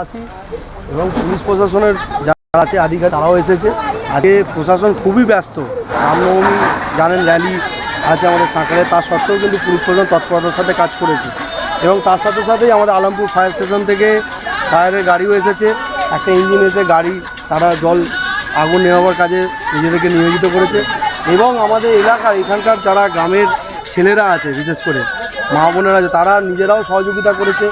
আসি এবং পুলিশ প্রশাসনের যারা আছে আধিকার তারাও এসেছে। আজকে প্রশাসন খুবই ব্যস্ত। রামনবমী জানেন র্যালি আছে আমাদের সাঁকড়ে তার সত্ত্বেও কিন্তু পুলিশ প্রশাসন তৎপরতার সাথে কাজ করেছে। এবং তার সাথে সাথেই আমাদের আলমপুর ফায়ার স্টেশন থেকে ফায়ারের গাড়িও এসেছে। একটা ইঞ্জিন এসে গাড়ি, তারা জল, আগুন নেওয়ার কাজে নিজেদেরকে নিয়োজিত করেছে। এবং আমাদের এলাকার এখানকার যারা গ্রামের ছেলেরা আছে, বিশেষ করে মা বোনেরা আছে, তারা নিজেরাও সহযোগিতা করেছে।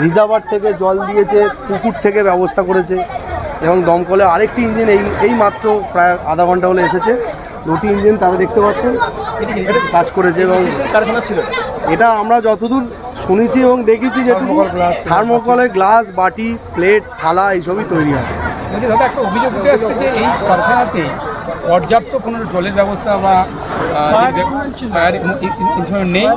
রিজার্ভার থেকে জল দিয়েছে পুকুর থেকে ব্যবস্থা করেছে এবং দমকলে আরেকটি ইঞ্জিন এই এই মাত্র প্রায় আধা ঘণ্টা হলে এসেছে। দুটি ইঞ্জিন তাদের দেখতে পাচ্ছেন কাজ করেছে এবং কারখানা ছিল এটা আমরা যতদূর শুনেছি এবং দেখেছি যে থার্মোকলের গ্লাস বাটি প্লেট থালা এইসবই তৈরি হয়। দাদা একটা অভিযোগ উঠে আসছে যে এই কারখানাতে পর্যাপ্ত কোনো জলের ব্যবস্থা বা নেই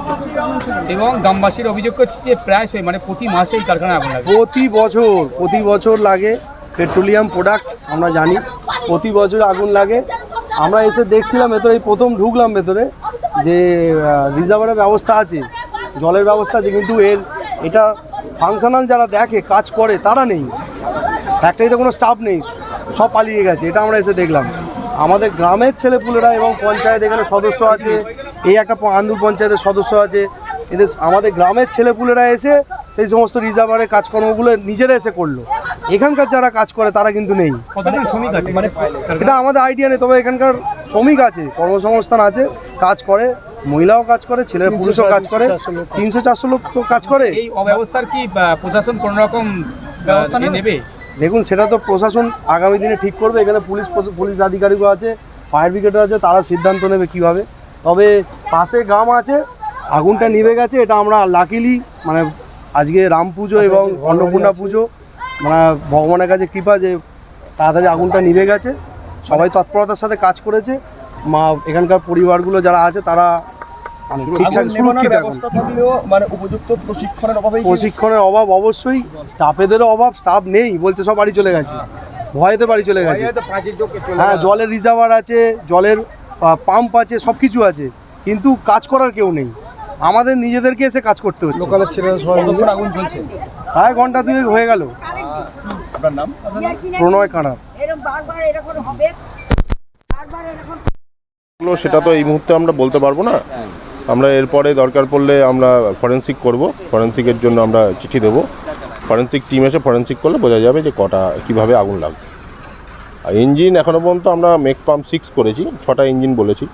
এবং গ্রামবাসীর অভিযোগ করছে যে প্রায় মানে প্রতি মাসে এই কারখানায় আগুন লাগে। প্রতি বছর প্রতি বছর লাগে পেট্রোলিয়াম প্রোডাক্ট আমরা জানি। প্রতি বছর আগুন লাগে। আমরা এসে দেখছিলাম ভেতরে, এই প্রথম ঢুকলাম ভেতরে যে রিজার্ভারের ব্যবস্থা আছে, জলের ব্যবস্থা আছে, কিন্তু এর এটা ফাংশনাল যারা দেখে, কাজ করে, তারা নেই। ফ্যাক্টরিতে কোনো স্টাফ নেই, সব পালিয়ে গেছে, এটা আমরা এসে দেখলাম। আমাদের গ্রামের ছেলেপুলেরা এবং পঞ্চায়েত এখানে সদস্য আছে এই একটা আন্দু পঞ্চায়েতের সদস্য আছে। এদের আমাদের গ্রামের ছেলেপুলেরা এসে সেই সমস্ত রিজার্ভারের কাজকর্মগুলো নিজেরা এসে করল। এখানকার যারা কাজ করে তারা কিন্তু নেই। শ্রমিক আছে? মানে সেটা আমাদের আইডিয়া নেই তবে এখানকার শ্রমিক আছে কর্মসংস্থান আছে কাজ করে মহিলাও কাজ করে ছেলের পুরুষও কাজ করে তিনশো চারশো লোক তো কাজ করে। এই অব্যবস্থার কি প্রশাসন কোনো রকম নেবে? দেখুন সেটা তো প্রশাসন আগামী দিনে ঠিক করবে। এখানে পুলিশ পুলিশ আধিকারিকও আছে ফায়ার ব্রিগেডও আছে তারা সিদ্ধান্ত নেবে কীভাবে। তবে পাশে গ্রাম আছে আগুনটা নিভে গেছে এটা আমরা লাকিলি মানে আজকে রাম পুজো এবং অন্নপূর্ণা পুজো মানে ভগবানের কাছে কৃপা যে তাড়াতাড়ি আগুনটা নিভে গেছে। সবাই তৎপরতার সাথে কাজ করেছে। মা এখানকার পরিবারগুলো যারা আছে তারা ঠিকঠাক সুরক্ষিত এখন। মানে উপযুক্ত প্রশিক্ষণের অভাবে প্রশিক্ষণের অভাব অবশ্যই। স্টাফেদেরও অভাব স্টাফ নেই বলছে সব বাড়ি চলে গেছে। ভয়েতে বাড়ি চলে গেছে। হ্যাঁ জলের রিজার্ভার আছে জলের পাম্প আছে সব কিছু আছে। কিন্তু কাজ করার কেউ নেই। আমাদের নিজেদেরকে এসে কাজ করতে হচ্ছে। লোকালের ছেলেরা সবাই আগুন চলছে প্রায় ঘণ্টা দুয়েক হয়ে গেল। আপনার নাম? প্রণয় কাঁড়ার এরকম বারবার এরকম হবে বারবার এরকম হলো সেটা তো এই মুহূর্তে আমরা বলতে পারব না। আমরা এরপরে দরকার পড়লে আমরা ফরেন্সিক করব। ফরেন্সিকের জন্য আমরা চিঠি দেবো। ফরেন্সিক টিম এসে ফরেন্সিক করলে বোঝা যাবে যে কটা কীভাবে আগুন লাগবে। আর ইঞ্জিন এখনও পর্যন্ত আমরা মেক পাম্প সিক্স করেছি ছটা ইঞ্জিন বলেছি।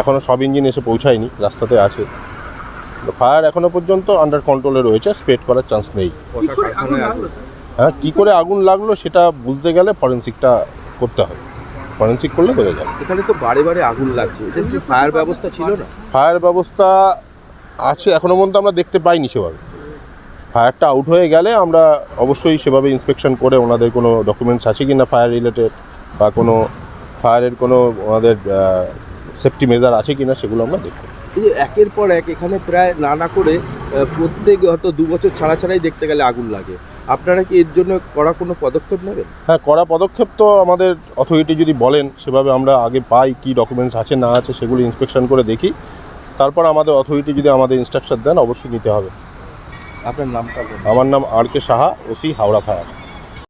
এখনও সব ইঞ্জিন এসে পৌঁছায়নি রাস্তাতে আছে। ফায়ার এখনও পর্যন্ত আন্ডার কন্ট্রোলে রয়েছে স্প্রেড করার চান্স নেই। হ্যাঁ কী করে আগুন লাগল সেটা বুঝতে গেলে ফরেন্সিকটা করতে হবে। ফরেন্সিক করলে বোঝা যাবে। এখানে তো বারে বারে আগুন লাগছে। এদের কি ফায়ার ব্যবস্থা ছিল না? ফায়ার ব্যবস্থা আছে এখনও পর্যন্ত আমরা দেখতে পাইনি সেভাবে। ফায়ারটা আউট হয়ে গেলে আমরা অবশ্যই সেভাবে ইন্সপেকশন করে ওনাদের কোনো ডকুমেন্টস আছে কি না ফায়ার রিলেটেড বা কোনো ফায়ারের কোনো ওনাদের সেফটি মেজার আছে কি না সেগুলো আমরা দেখব। এই যে একের পর এক এখানে প্রায় না না করে প্রত্যেক হয়তো দু বছর ছাড়া ছাড়াই দেখতে গেলে আগুন লাগে। আপনারা কি এর জন্য করা কোনো পদক্ষেপ নেবেন? হ্যাঁ কড়া পদক্ষেপ তো আমাদের অথরিটি যদি বলেন সেভাবে আমরা আগে পাই কি ডকুমেন্টস আছে না আছে সেগুলো ইন্সপেকশন করে দেখি। তারপর আমাদের অথরিটি যদি আমাদের ইনস্ট্রাকশন দেন অবশ্যই নিতে হবে। আপনার নামটা আমার নাম R K Saha OC Howrah fire.